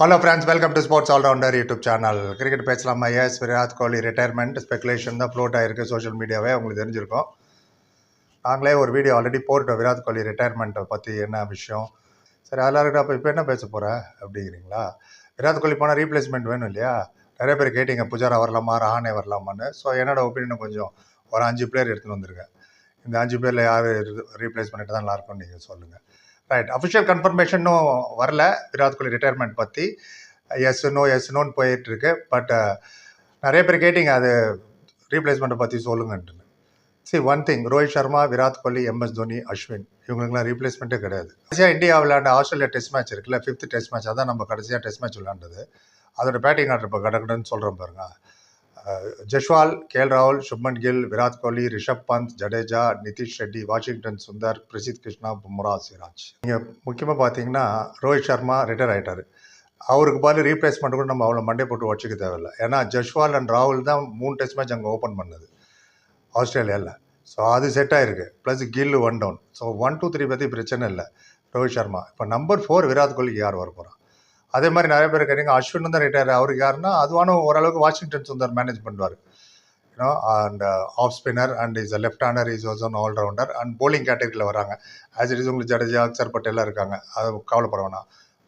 Hello friends welcome to sports all rounder YouTube channel cricket பேசலாமா. Yes Virat Kohli retirement speculation தான் float ஆகிருக்கு social மீடியாவே உங்களுக்கு தெரிஞ்சிருக்கும். நாங்களே ஒரு வீடியோ ஆல்ரெடி போட்டோம் விராட் கோலி ரிட்டையர்மெண்ட்டை பற்றி என்ன விஷயம்? சரி அதெல்லாம் இருக்கட்டும் அப்போ இப்போ என்ன பேச போகிற அப்படிங்கிறீங்களா? விராட் கோலி போனால் ரீப்ளேஸ்மெண்ட் வேணும் இல்லையா? நிறைய பேர் கேட்டிங்க புஜாரா வரலாமா ரஹானே வரலாமான்னு. ஸோ என்னோடய ஒப்பீனியன் கொஞ்சம் ஒரு அஞ்சு பேர் எடுத்துன்னு வந்திருக்கேன். இந்த அஞ்சு பேரில் யார் ரீப்ளேஸ் பண்ணிட்டு தான் நல்லாயிருக்கும்னு நீங்கள் சொல்லுங்கள் ரைட் அஃபிஷியல் கன்ஃபர்மேஷனும் வரல. விராட் கோலி ரிட்டையர்மெண்ட் பற்றி எஸ் நோ எஸ் நோன்னு போயிட்டு இருக்கு பட் uh, நிறைய பேர் கேட்டிங்க அது ரீப்ளேஸ்மெண்ட்டை பற்றி சொல்லுங்கன்ட்டு. See one thing Rohit Sharma Virat Kohli MS Dhoni Ashwin இவங்களுக்குலாம் ரீப்ளேஸ்மெண்ட்டே கிடையாது. கடைசியாக இந்தியா விளையாண்ட ஆஸ்திரேலியா டெஸ்ட் மேட்ச் இருக்குல்ல ஃபிஃப்த் டெஸ்ட் மேட்ச் அதான் நம்ம கடைசியாக டெஸ்ட் மேட்ச் விளையாண்டது. அதோட பேட்டிங் ஆர்டர் இப்போ கடகடன்னு சொல்கிறோம் பாருங்க. ஜெஷ்வால் ஜஸ்வால் கேஎல் ராகுல் சுப்மன் கில் விராட் கோலி ரிஷப் பந்த் ஜடேஜா நிதிஷ் ரெட்டி வாஷிங்டன் சுந்தர் பிரசித் கிருஷ்ணா பும்ரா சிராஜ். நீங்கள் முக்கியமாக பார்த்தீங்கன்னா ரோஹித் சர்மா ரிட்டையர் ஆகிட்டார் அவருக்கு பதில் ரீப்ளேஸ்மெண்ட் கூட நம்ம அவ்வளோ மண்டே போட்டு வச்சுக்க தேவையில்லை. ஏன்னா ஜஸ்வால் அண்ட் ராகுல் தான் மூணு டெஸ்ட் மேட்ச் அங்கே ஓப்பன் பண்ணது. ஆஸ்திரேலியாவில் ஸோ அது செட் ஆகிருக்கு plus Gill one down so one two three பற்றி பிரச்சனை இல்லை. ரோஹித் சர்மா. இப்போ நம்பர் ஃபோர் விராட் கோலிக்கு யார் வர போகிறான் அதே மாதிரி நிறைய பேர் கேட்டீங்க அஸ்வின் தான் ரிட்டையர் அவருக்கு யாருன்னா அதுவான ஓரளவுக்கு வாஷிங்டன் சுந்தர் மேனேஜ் பண்ணுவார். You know and off spinner and is a left hander is also all rounder and bowling கேட்டகரியில் வராங்க. ஆஸ் இட் இஸ் உங்களுக்கு ஜடேஜா அக்சர் பட்டேலாம் இருக்காங்க. அது கவலைப்பட வேணாம்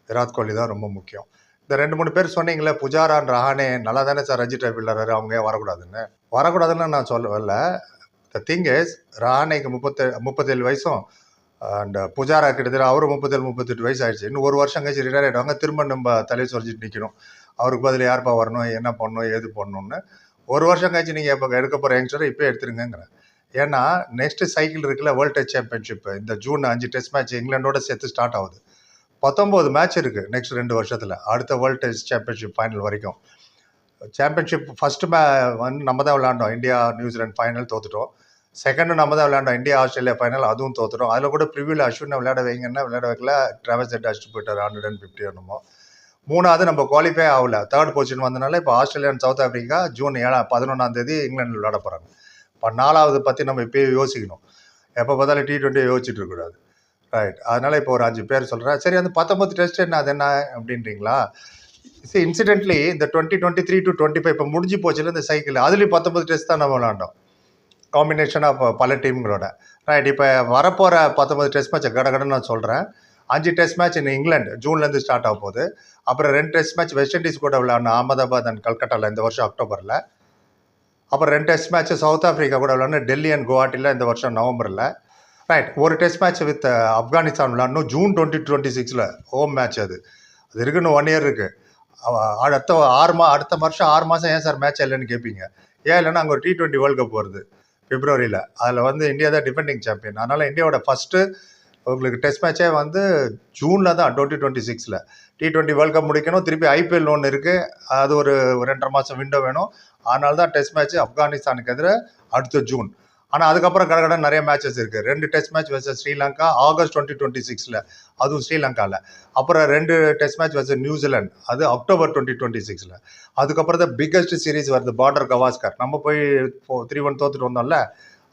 விராட் கோலி தான் ரொம்ப முக்கியம். இந்த ரெண்டு மூணு பேர் சொன்னீங்களே புஜாரான் ரஹானே நல்லா தானே சார் ரஞ்சி ட்ரைப் விளாட்றாரு அவங்க ஏன் வரக்கூடாதுன்னு? வரக்கூடாதுன்னு நான் சொல்ல வரல த திங் இஸ் ரஹானேக்கு முப்பத்தே முப்பத்தேழு வயசும் அண்ட் புஜாரா கிட்டத்தட்ட அவரும் முப்பத்தேழு முப்பத்தெட்டு வயசு ஆயிடுச்சு இன்னும் ஒரு வருஷம் கழிச்சு ரிட்டையர் ஆகிடுவாங்க திரும்ப நம்ம தலையை சொல்லிட்டு நிற்கணும் அவருக்கு பதில் யார்ப்பா வரணும்? என்ன பண்ணணும்? ஏது பண்ணணும்னு ஒரு வருஷம் கழிச்சு நீங்கள் இப்போ எடுக்க போகிற யங்ஸ்டரை இப்போ எடுத்துருங்கிறேன் ஏன்னா நெக்ஸ்ட் சைக்கிள் இருக்குல்ல வேர்ல்டு டெஸ்ட் சாம்பியன்ஷிப் இந்த ஜூன் அஞ்சு டெஸ்ட் மேட்ச் இங்கிலாண்டோட சேர்த்து ஸ்டார்ட் ஆகுது. பத்தொம்போது மேட்ச் இருக்குது நெக்ஸ்ட் ரெண்டு வருஷத்தில். அடுத்த வேர்ல்டு டெஸ்ட் சாம்பியன்ஷிப் ஃபைனல் வரைக்கும். சாம்பியன்ஷிப் ஃபஸ்ட்டு மே வந்து நம்ம தான் விளாண்டோம் இந்தியா நியூசிலாந்து ஃபைனல் தோத்துட்டோம். செகண்டு நம்ம தான் விளையாண்டோம். இந்தியா ஆஸ்திரேலியா ஃபைனல் அதுவும் தோத்துட்டோம். அதில் கூட ப்ரிவியூவில் அஸ்வினை விளையாட வைங்கன்னா விளையாட வைக்கல. ட்ராவல் செட் அடிச்சுட்டு போயிட்டார். ஹண்ட்ரட் அண்ட் ஃபிஃப்டி என்னமோ. மூணாவது நம்ம குவாலிஃபை ஆகல. தேர்ட் பொசிஷன் வந்தனால இப்போ Australia and South Africa June ஏழாம் பதினொன்றாம் தேதி இங்கிலாந்து விளையாட போகிறாங்க இப்போ நாலாவது பற்றி நம்ம இப்போயே யோசிக்கணும். எப்போ பார்த்தாலும் டி டுவெண்ட்டி யோசிச்சுட்டு இருக்கக்கூடாது ரைட் அதனால் இப்போ ஒரு அஞ்சு பேர் சொல்கிறேன் சரி அந்த பத்தொம்பது டெஸ்ட் என்ன அது என்ன அப்படின்றீங்களா? சரி இன்சிடென்ட்லி இந்த twenty twenty three to twenty five இப்போ முடிஞ்சு போச்சுல இந்த சைக்கிள் அதுலேயும் பத்தொம்பது டெஸ்ட் தான் நம்ம விளாண்டோம் காம்பினேஷன் ஆஃப் uh, பல டீம்களோட ரைட் இப்போ வரப்போகிற பத்தொம்பது டெஸ்ட் மேட்ச் கடகடன்னு நான் சொல்கிறேன் அஞ்சு டெஸ்ட் மேட்ச் இன் இங்கிலாந்து ஜூன்லேருந்து ஸ்டார்ட் ஆக போகுது. அப்புறம் ரெண்டு டெஸ்ட் மேட்ச் வெஸ்ட் இண்டீஸ் கூட விளையாடணும் அகமதாபாத் அண்ட் கல்கட்டாவில் இந்த வருஷம் அக்டோபரில் அப்புறம் ரெண்டு டெஸ்ட் மேட்ச் சவுத் ஆஃப்ரிக்கா கூட விளையாடணும் டெல்லி அண்ட் குவாஹாட்டியில் இந்த வருஷம் நவம்பரில் ரைட் ஒரு டெஸ்ட் மேட்ச் வித் ஆப்கானிஸ்தான் விளையாடணும். ஜூன் டுவெண்ட்டி டுவெண்ட்டி சிக்ஸில் ஹோம் மேட்ச் அது. அது இருக்குன்னு ஒன் இயர் இருக்குது அடுத்த ஆறு மா அடுத்த வருஷம் ஆறு மாதம் ஏன் சார் மேட்ச் இல்லைன்னு கேட்பீங்க ஏன் இல்லைன்னா அங்கே ஒரு டி டுவெண்ட்டி வேர்ல்டு கப் வருது. பிப்ரவரியில். அதில் வந்து இந்தியா தான் டிஃபெண்டிங் சாம்பியன் அதனால் இந்தியாவோட ஃபஸ்ட்டு உங்களுக்கு டெஸ்ட் மேட்சே வந்து ஜூனில் தான் டுவெண்ட்டி டுவெண்ட்டி சிக்ஸில் டி டுவெண்ட்டி வேர்ல்ட் கப் முடிக்கணும். திருப்பி ஐபிஎல் ஒன்று இருக்குது அது ஒரு ரெண்டரை மாதம் விண்டோ வேணும். அதனால தான் டெஸ்ட் மேட்ச் ஆப்கானிஸ்தானுக்கு எதிராக அடுத்த ஜூன். ஆனால் அதுக்கப்புறம் கடகடன் நிறைய மேட்சஸ் இருக்குது ரெண்டு டெஸ்ட் மேட்ச் வச்ச ஸ்ரீலங்கா ஆகஸ்ட் டுவெண்ட்டி டுவெண்ட்டி சிக்ஸில் அதுவும் ஸ்ரீலங்காவில் அப்புறம் ரெண்டு டெஸ்ட் மேட்ச் வச்ச நியூசிலாந்து அது அக்டோபர் டுவெண்ட்டி டுவெண்ட்டி சிக்ஸில் அதுக்கப்புறம் தான் பிக்கஸ்ட் சீரிஸ் வருது பார்டர் கவாஸ்கர் நம்ம போய் த்ரீ ஒன் தோத்துட்டு வந்தோம்ல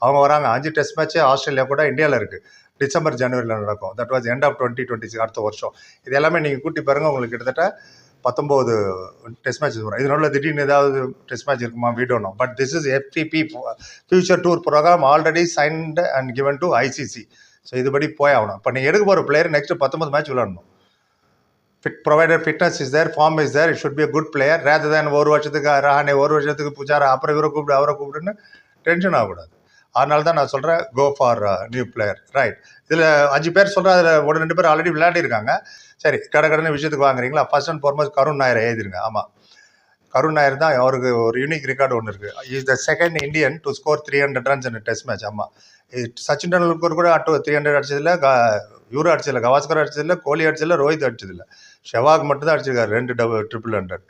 அவங்க வராங்க. அஞ்சு டெஸ்ட் மேட்ச்சு ஆஸ்திரேலியா கூட இந்தியாவில் இருக்குது டிசம்பர் ஜனவரியில் நடக்கும். That was end of twenty twenty six அடுத்த வருஷம். இது எல்லாமே நீங்கள் கூட்டி பாருங்கள் உங்களுக்கு கிட்டத்தட்ட பத்தொம்போது டெஸ்ட் மேட்சஸ் வரும். இது திடீர்னு ஏதாவது டெஸ்ட் மேட்ச் இருக்குமா? வீடோனோ but this is FTP future tour programme already signed and given to ICC so இதுபடி போய் ஆகணும். இப்போ நீங்கள் எடுக்க போகிற பிளேயர் நெக்ஸ்ட் பத்தொம்பது match விளாடணும் fit provider fitness is there form is there it should be a good player rather than ஒரு வருஷத்துக்கு ரஹானே ஒரு வருஷத்துக்கு புஜாரா அப்புறம் இவரை கூப்பிடு அவரை கூப்பிடுன்னு டென்ஷன் ஆகக்கூடாது. அதனால தான் நான் சொல்கிறேன் go for new player right இதில் அஞ்சு பேர் சொல்கிற அதில் ஒரு ரெண்டு பேர் ஆல்ரெடி விளையாடிருக்காங்க. சரி கடை கடனை விஷயத்துக்கு வாங்குறீங்களா? ஃபர்ஸ்ட் அண்ட் ஃபார்மஸ்ட் கருண் நாயரை எழுதிருங்க. ஆமாம் கருண் நாயர் தான் அவருக்கு ஒரு யூனிக் ரெக்கார்டு ஒன்று இருக்குது is the second Indian to score three hundred runs in test match ஆமாம் சச்சின் டெண்டுல்கர் கூட அட்டு த்ரீ ஹண்ட்ரட் அடிச்சதில்ல க இவரும் அடிச்சதில்ல கவாஸ்கர் அடிச்சதில்ல கோலி அடிச்சதில்ல ரோஹித் அடிச்சதில்ல. ஷெவாக் மட்டும் தான் அடிச்சிருக்காரு ரெண்டு டபுள் ட்ரிபிள் ஹண்ட்ரட்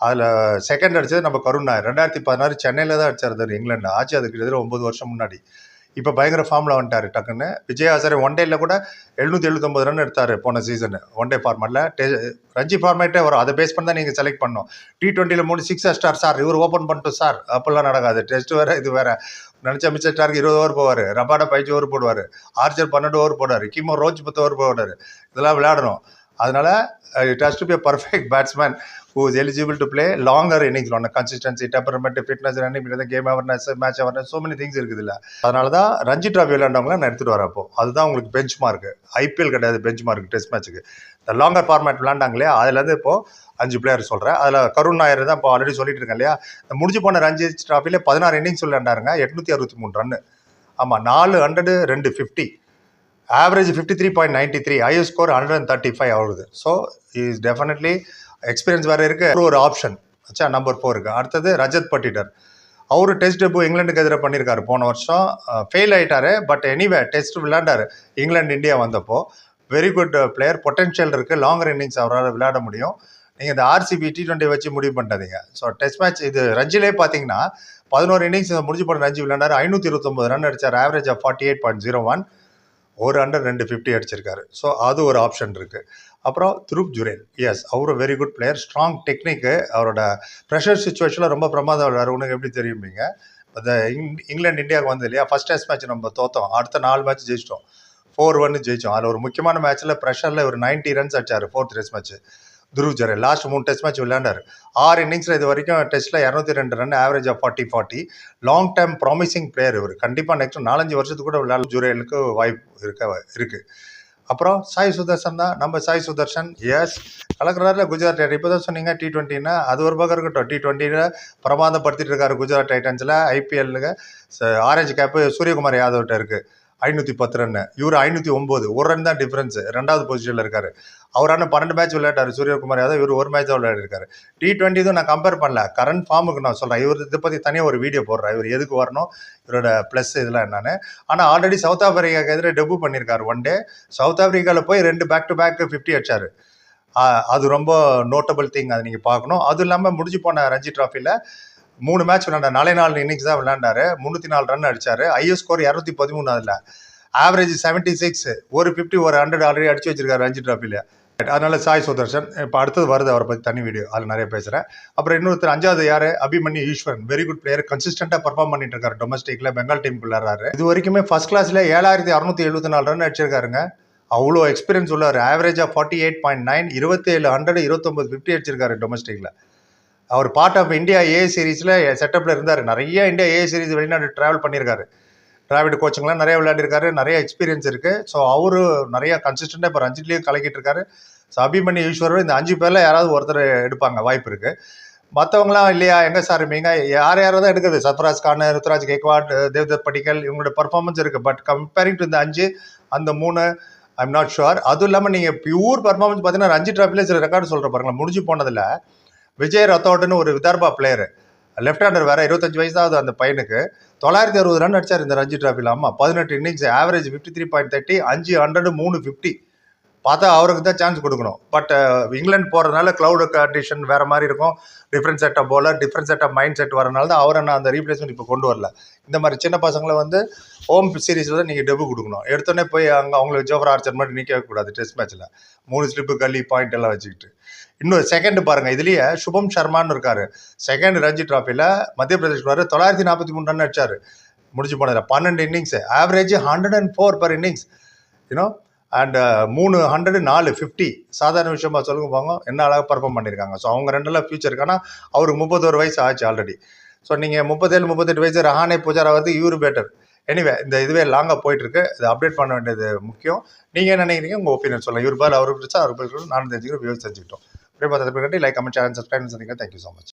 அதில் செகண்ட் அடிச்சது நம்ம கருண் நாயர். ரெண்டாயிரத்தி பதினாறு சென்னையில் தான் அடிச்சார் இங்கிலாண்டு ஆச்சு அதுக்கு கிட்டத்தட்ட ஒம்பது வருஷம் முன்னாடி. இப்போ பயங்கர ஃபார்மில் வந்துட்டார் டக்குன்னு. விஜய் ஹசாரே ஒன் டேல கூட எழுநூற்றி எழுபத்தொம்பது ரன் எடுத்தார் போன சீசனு ஒன் டே ஃபார்மேட்டில் டே ரஞ்சி ஃபார்மேட்டே வரும் அதை பேஸ் பண்ணி தான் நீங்கள் செலக்ட் பண்ணணும். டி ட்வெண்ட்டியில் மூணு சிக்ஸ் ஸ்டார் சார் இவர் ஓப்பன் பண்ணிட்டு சார் அப்போல்லாம் நடக்காது. டெஸ்ட் வேறு இது வேறு. நினச்ச மிச்ச ஸ்டாருக்கு இருபது ஓவர் போவார். ரபாடா பதினஞ்சு ஓவர் போடுவார். ஆர்ச்சர் பன்னெண்டு ஓவர் போடுவார். கிமோ ரோஜ் பத்து ஓவர் போடுவார். இதெல்லாம் விளையாடணும். அதனால it has to be perfect batsman who is eligible to play longer innings ஒன்று consistency temperament fitness running game awareness match awareness so many things இருக்குது இல்லை. அதனால தான் ரஞ்சி ட்ராஃபி விளையாண்டவங்களாம் நான் எடுத்துகிட்டு வரேன் அப்போ. அதுதான் உங்களுக்கு பெஞ்ச் மார்க் ஐபிஎல் கிடையாது பெஞ்ச் மார்க் டெஸ்ட் மேட்ச்சுக்கு இந்த லாங்கர் ஃபார்மேட் விளாண்டாங்களே அதுலேருந்து இப்போது அஞ்சு பிளேயர் சொல்கிறேன் அதில் கருண் நாயர் தான் இப்போ ஆல்ரெடி சொல்லிட்டு இருக்கேன் இல்லையா? இந்த முடிஞ்சு போன ரஞ்சி ட்ராஃபியில் பதினாறு இன்னிங்ஸ் விளையாண்டாருங்க எட்நூற்றி அறுபத்தி மூணு ரன்னு ஆமாம் நாலு ஹண்ட்ரடு ரெண்டு fifty average fifty three point ninety three higher score hundred and thirty five ஆகுது ஸோ இஸ் டெஃபினெட்லி எக்ஸ்பீரியன்ஸ் வேறு இருக்குது ஒரு ஆப்ஷன் ஆச்சா நம்பர் ஃபோருக்கு அடுத்தது ரஜத் பட்டிடர். அவர் டெஸ்ட் டெபு இங்கிலாந்துக்கு எதிராக பண்ணியிருக்காரு. போன வருஷம் ஃபெயில் ஆகிட்டார் பட் எனிவே டெஸ்ட் விளையாண்டாரு. இங்கிலாந்து இந்தியா வந்தப்போ வெரி குட் பிளேயர் பொட்டன்ஷியல் இருக்குது லாங்கர் இன்னிங்ஸ் அவரால் விளையாட முடியும். நீங்கள் இந்த ஆர்சிபி டி டுவெண்ட்டி வச்சு முடிவு பண்ணாதீங்க ஸோ டெஸ்ட் மேட்ச் இது ரஞ்சிலே பார்த்தீங்கன்னா பதினோரு இன்னிங்ஸ் முடிஞ்சு போன ரஞ்சி விளையாண்டார். ஐநூற்றி இருபத்தொம்பது ரன் அடித்தார் average of forty eight point zero one ஒரு அண்டர் ரெண்டு ஃபிஃப்டி அடிச்சிருக்காரு. ஸோ அது ஒரு ஆப்ஷன் இருக்குது அப்புறம் துருப் ஜுரேல் எஸ் அவர் very good player strong technique அவரோட ப்ரெஷர் சுச்சுவேஷனில் ரொம்ப பிரமாதம் விளையாடு உனக்கு எப்படி தெரியும்பீங்க இந்த இங் இங்கிலாந்து இந்தியாவுக்கு வந்து இல்லையா? ஃபஸ்ட் டெஸ்ட் மேட்ச் நம்ம தோத்தோம். அடுத்த நாலு மேட்ச் ஜெயிச்சிட்டோம். ஃபோர் ஒன்னு ஜெயிச்சோம். அதில் ஒரு முக்கியமான மேட்ச்சில் ப்ரெஷரில் ஒரு நைன்ட்டி ரன்ஸ் அடிச்சார் fourth test match Dhruv Jurel last மூணு டெஸ்ட் மேட்ச் விளையாண்டார். ஆறு இன்னிங்ஸில் இது வரைக்கும் டெஸ்ட்டில் இரநூத்தி ரெண்டு run average of forty forty long time promising player இவர். கண்டிப்பாக நெக்ஸ்ட் நாலஞ்சு வருஷத்துக்கு கூட விளையாட ஜுரேலுக்கு வாய்ப்பு இருக்க இருக்குது அப்புறம் சாய் சுதர்ஷன் தான். நம்ம சாய் சுதர்ஷன் எஸ் கலக்கிறாரில் குஜராத் டைட்டன் இப்போ தான் சொன்னீங்க டி டுவெண்ட்டின்னா அது ஒரு பக்கம் இருக்கட்டும். டி டுவெண்ட்டியில் பிரமாதப்படுத்திட்டு இருக்காரு குஜராத் டைட்டன்ஸில் ஐபிஎல்லுக்கு ஆரஞ்சு கேப்பு சூரியகுமார் யாதவ்கிட்ட இருக்குது ஐநூற்றி பத்து ரன்னு இவர் ஐநூற்றி ஒம்பது ஒரு ரன் தான் டிஃப்ரென்ஸ் ரெண்டாவது பொசிஷனில் இருக்கார். அவரான பன்னெண்டு மேட்ச் விளையாட்டார். சூரியகுமார் யாதவ் இவர் ஒரு மேட்ச் தான் விளையாடிருக்காரு. டி டுவெண்ட்டி நான் கம்பேர் பண்ணல. கரண்ட் ஃபார்முக்கு நான் சொல்கிறேன் இவர் இதை பற்றி தனியாக ஒரு வீடியோ போடுறேன். இவர் எதுக்கு வரணும்? இவரோட ப்ளஸ் இதெல்லாம் என்னன்னு. ஆனால் ஆல்ரெடி சவுத் ஆஃப்ரிக்காக்கு எதிராக டெபு பண்ணியிருக்காரு ஒன் டே சவுத் ஆஃப்ரிக்காவில் போய் ரெண்டு பேக் டு பேக் ஃபிஃப்டி அடிச்சார். அது ரொம்ப நோட்டபிள் திங் அதை நீங்கள் பார்க்கணும். அதுவும் இல்லாமல் முடிஞ்சு போன ரஞ்சி ட்ராஃபியில் மூணு மேட்ச் விளையாண்ட நாலே நாலு இன்னிங்ஸ் தான் விளாண்டாரு முந்நூற்றி நாலு ரன் அடிச்சாரு. ஐஎஸ் ஸ்கோர் இரநூத்தி பதிமூணு அதில். ஆவரேஜ் செவன்ட்டி சிக்ஸ் ஒரு ஃபிஃப்டி ஒரு ஹண்ட்ரட் ஆல்ரெடி அடிச்சு வச்சிருக்காரு ரஞ்சி ட்ராஃபியில் அதனால சாய் சுதர்ஷன் இப்போ அடுத்தது வருது அவரை பற்றி தனி வீடியோ அதில் நிறைய பேசுகிறேன் அப்புறம் இன்னொருத்தர் அஞ்சாவது யார்? Abhimanyu Easwaran. Very good player கன்சிஸ்டண்டாக perform பண்ணிட்டு இருக்காரு டொமஸ்டிக்கில் பெங்கால் டீம் விளையாடுறாரு இது வரைக்குமே ஃபர்ஸ்ட் கிளாஸில் ஏழாயிரத்தி அறுநூத்தி எழுபத்தி நாலு ரன் அடிச்சிருக்காருங்க. அவ்வளோ எக்ஸ்பீரியன்ஸ் உள்ளார் ஆவரேஜாக ஃபார்ட்டி எயிட் பாயிண்ட் நைன் இருபத்தேழு ஹண்ட்ரட் இருபத்தொம்பது ஃபிஃப்டி அடிச்சிருக்காரு டொமஸ்டிக்கில் அவர் பார்ட் ஆஃப் இந்தியா ஏ சீரீஸில் செட்டப்பில் இருந்தார். நிறைய இந்தியா ஏ சீரீஸ் வெளிநாடு ட்ராவல் பண்ணியிருக்காரு டிராவிட் கோச்சிங்லாம் நிறைய விளையாடிருக்காரு. நிறைய எக்ஸ்பீரியன்ஸ் இருக்குது ஸோ அவரு நிறைய கன்சிஸ்டண்டாக இப்போ ரஞ்சிட்லேயும் கலக்கிட்டு இருக்காரு ஸோ அபிமன்யு ஈஸ்வரர் இந்த அஞ்சு பேரில் யாராவது ஒருத்தர் எடுப்பாங்க வாய்ப்பு இருக்குது மற்றவங்களாம் இல்லையா? எங்கே சார் இருப்பீங்க? யார் யாராவது தான் எடுக்குது? சத்ராஜ் கான் ருத்ராஜ் கேக்வாட் தேவ்தத் படிக்கல் இவங்களோட பர்ஃபார்மன்ஸ் இருக்குது பட் கம்பேரிங் டு இந்த அஞ்சு அந்த மூணு ஐம் நாட் ஷுவர் அதுவும் இல்லாமல் நீங்கள் பியூர் பர்ஃபார்மன்ஸ் பார்த்தீங்கன்னா ரஞ்சி ட்ராஃபிலே சில ரெக்கார்டு சொல்கிற பாருங்களேன். முடிஞ்சு போனதில் விஜய் ரத்தோடுன்னு ஒரு விதர்பா பிளேயர் லெஃப்ட் ஹேண்டர் வேற இருபத்தஞ்சு வயசாவது அந்த பையனுக்கு. தொள்ளாயிரத்தி அறுபது ரன் அடிச்சார் இந்த ரஞ்சி டிராஃபியில் ஆமாம் பதினெட்டு innings average fifty three point thirty அஞ்சு ஹண்ட்ரடு மூணு ஃபிஃப்டி பார்த்தா அவருக்கு தான் சான்ஸ் கொடுக்கணும். பட் இங்கிலாந்து போகிறதுனால க்ளவுட் கண்டிஷன் வேறு மாதிரி இருக்கும். Different set of bowler different set of mindset வரனால தான் அவரை நான் அந்த ரீப்ளேஸ்மெண்ட் இப்போ கொண்டு வரல. இந்த மாதிரி சின்ன பசங்களை வந்து ஹோம் சீரீஸில் தான் நீங்கள் டெபு கொடுக்கணும். எடுத்தோடனே போய் அங்கே அவங்களுக்கு ஜோஃபர் ஆர்ச்சர் மட்டும் நிற்கவே கூடாது டெஸ்ட் மேட்ச்சில் மூணு ஸ்லிப்பு கல்லி பாயிண்ட் எல்லாம் வச்சுக்கிட்டு. இன்னொரு செகண்ட் பாருங்க. இதுலயே சுபம் சர்மான்னு இருக்காரு. செகண்ட் ரஞ்சி டிராஃபியில் மத்திய பிரதேஷ் வர தொள்ளாயிரத்தி நாற்பத்தி மூணு ரன் அடிச்சார். முடிச்சு போனதில் பன்னெண்டு innings average hundred and four per innings you know and மூணு ஹண்ட்ரடு நாலு ஃபிஃப்டி சாதாரண விஷயமா சொல்லுங்க போங்க. என்ன அழகாக பர்ஃபார்ம் பண்ணியிருக்காங்க ஸோ அவங்க ரெண்டெல்லாம் ஃபியூச்சர் ஆனால் அவருக்கு முப்பத்தோரு வயசு ஆச்சு ஆல்ரெடி ஸோ நீங்கள் முப்பத்தேழு முப்பத்தெட்டு வயசு ரஹானே பூஜாரா வந்து இவரு பெட்டர் எனிவே இந்த இதுவே லாங்காக போயிட்டுருக்கு. இது இதை அப்டேட் பண்ண வேண்டியது முக்கியம். நீங்கள் என்ன நினைக்கிறீங்க? உங்கள் ஒப்பீனியன் சொல்லலாம் இவர் பால் அவருக்கு பிடிச்சா அவர் பிடிச்சா நானும் தெரிஞ்சுக்கிறோம் வியூஸ் தெரிஞ்சுக்கிட்டோம். Remember that like, comment, share, and subscribe. Thank you so much.